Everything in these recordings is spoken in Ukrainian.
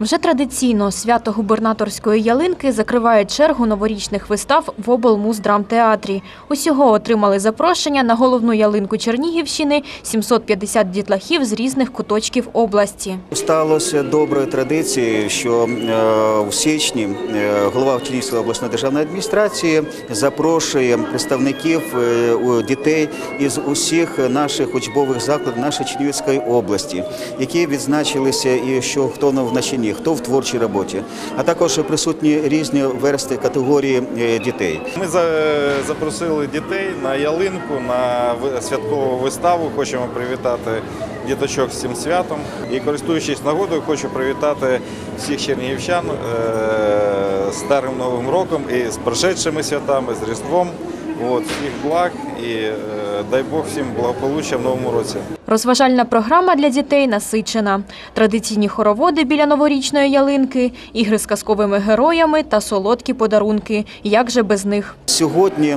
Вже традиційно свято губернаторської ялинки закриває чергу новорічних вистав в облмуздрамтеатрі. Усього отримали запрошення на головну ялинку Чернігівщини 750 дітлахів з різних куточків області. Сталося доброю традицією, що е, в січні е, голова Чернігівської обласної державної адміністрації запрошує представників е, дітей із усіх наших учбових закладів нашої Чернігівської області, які відзначилися і що хто в навчанні, хто в творчій роботі, а також присутні різні версти категорії е, дітей. Ми за- запросили дітей на ялинку, на святкову виставу. Хочемо привітати діточок з цим святом. І користуючись нагодою, хочу привітати всіх чернігівчан е, з Старим Новим роком і з прошедшими святами, з Різдвом. От, всіх благ і е, дай Бог всім благополуччя в новому році. Розважальна програма для дітей насичена. Традиційні хороводи біля новорічної ялинки, ігри з казковими героями та солодкі подарунки. Як же без них? Сьогодні е,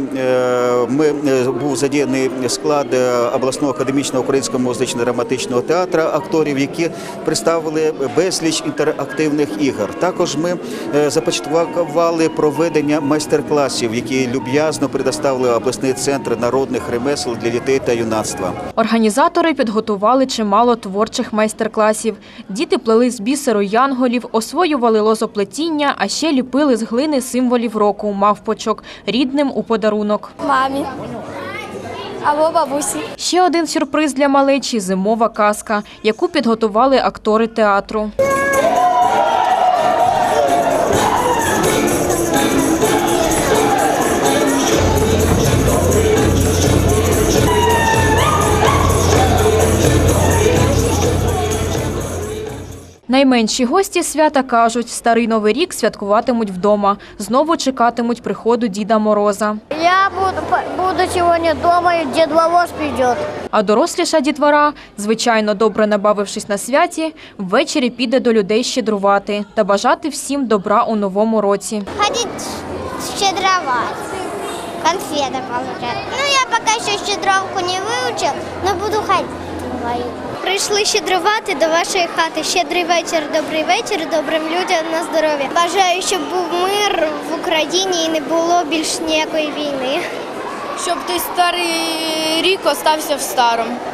ми е, був задіяний склад обласного академічного українського музично-драматичного театру акторів, які представили безліч інтерактивних ігор. Також ми започаткували проведення майстер-класів, які люб'язно предоставили обласний центр народних ремесел для дітей та юнацтва. Організатори підготували чимало творчих майстер-класів. Діти плели з бісеру янголів, освоювали лозоплетіння, а ще ліпили з глини символів року мавпочок рідним у подарунок. мамі або бабусі. Ще один сюрприз для малечі зимова казка, яку підготували актори театру. Найменші гості свята кажуть, старий новий рік святкуватимуть вдома. Знову чекатимуть приходу Діда Мороза. Я буду, буду сьогодні вдома, і Дід Мороз прийде. А доросліша дітвора, звичайно добре набавившись на святі, ввечері піде до людей щедрувати та бажати всім добра у новому році. Ходить щедровать. Конфеты получать. Ну, я пока еще щедровку не выучил, но буду ходить. Прийшли щедрувати до вашої хати. Щедрий вечір, добрий вечір, добрим людям на здоров'я. Бажаю, щоб був мир в Україні і не було більш ніякої війни. щоб той старий рік остався в старому.